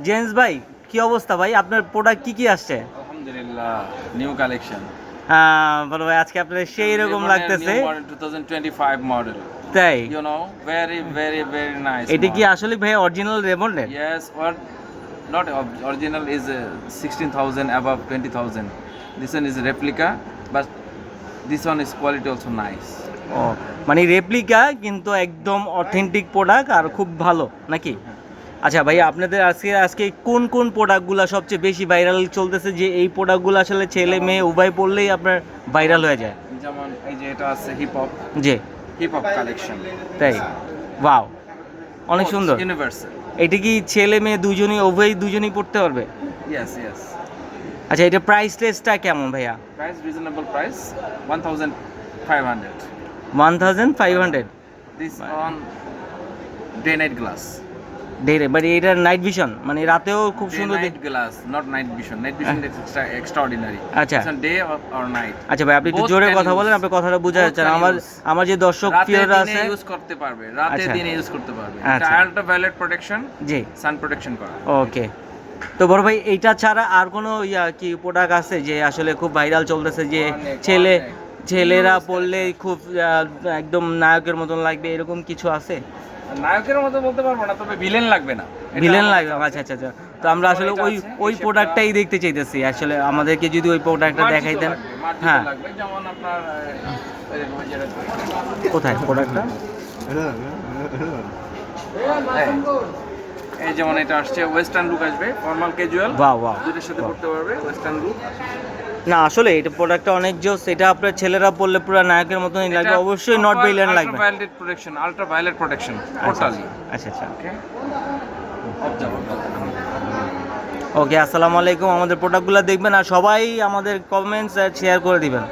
Gents ভাই কি অবস্থা ভাই? আপনার প্রোডাক্ট কি কি আসছে? আলহামদুলিল্লাহ নিউ কালেকশন আহ, বলো ভাই আজকে আপনার সেই রকম লাগতেছে। মডেল 2025 মডেল তাই? You know very very very nice এটা কি আসলে ভাই original what not ob- original is uh, 16000 above 20000 this one is replica but this one is quality also nice ও মানে রেপ্লিকা কিন্তু একদম অথেন্টিক প্রোডাক্ট আর খুব ভালো নাকি? আচ্ছা ভাই আপনাদের আজকে আজকে কোন কোন প্রোডাক্টগুলো সবচেয়ে বেশি ভাইরাল চলতেছে? যে এই প্রোডাক্টগুলো আসলে ছেলে মেয়ে উভয় পড়লেই আপনার ভাইরাল হয়ে যায়। যেমন এই যে এটা আছে হিপ হপ জি। হিপ হপ কালেকশন তাই? ওয়াও অনেক সুন্দর। ইউনিভার্সাল এটা কি ছেলে মেয়ে দুজনই উভয় দুজনই পড়তে পারবে? ইয়েস ইয়েস আচ্ছা এটা প্রাইস টেস্টটা কেমন ভাইয়া? Price reasonable price 1500 one thousand five hundred this on day night glass ডেরে বাট এটা নাইট ভিশন মানে রাতেও খুব সুন্দর দেখ- glass not night vision. Night vision is extra, আচ্ছা। Or, or night. আচ্ছা ভাই আপনি একটু জোরে কথা বলেন আপনি কথাটা বোঝা যাচ্ছে না। আমার আমার যে দর্শক প্রিয়রা আছে ইউজ করতে পারবে। রাতে আচ্ছা। দিনে ইউজ করতে পারবে। এটা আল্ট্রাভায়োলেট প্রোটেকশন জি। সান প্রোটেকশন করা। ওকে তো বড় ভাই এইটা ছাড়া আর কোনো ইয়া কি প্রোডাক্ট আছে যে আসলে খুব ভাইরাল চলতেছে যে ছেলে ছেলেরা পড়লে খুব একদম নায়কের মতন লাগবে এরকম কিছু আছে? নায়কের মতো বলতে পারব না তবে ভিলেন লাগবে না। ভিলেন লাগবে আচ্ছা আচ্ছা আচ্ছা। তো আমরা আসলে ওই ওই প্রোডাক্টটাই দেখতে চাইতেছি। আসলে আমাদেরকে যদি ওই প্রোডাক্টটা দেখাইতেন হ্যাঁ। যেমন আপনার কোথায় প্রোডাক্টটা এই- এই যেমন এটা আসছে ওয়েস্টার্ন লুক আসবে ফর্মাল ক্যাজুয়াল বাহ বাহ দুটোর সাথে পড়তে পারবে ওয়েস্টার্ন লুক না আসলে এটা প্রোডাক্টটা অনেক জোস এটা আপনার ছেলেরা পড়লে পুরো নায়কের মতনই লাগবে অবশ্যই নট ভিলেন লাগবে। Ultraviolet protection ultraviolet protection totally আচ্ছা আচ্ছা ওকে ওকে আসসালামু আলাইকুম আমাদের প্রোডাক্টগুলো দেখবেন আর সবাই আমাদের কমেন্টস শেয়ার করে দিবেন।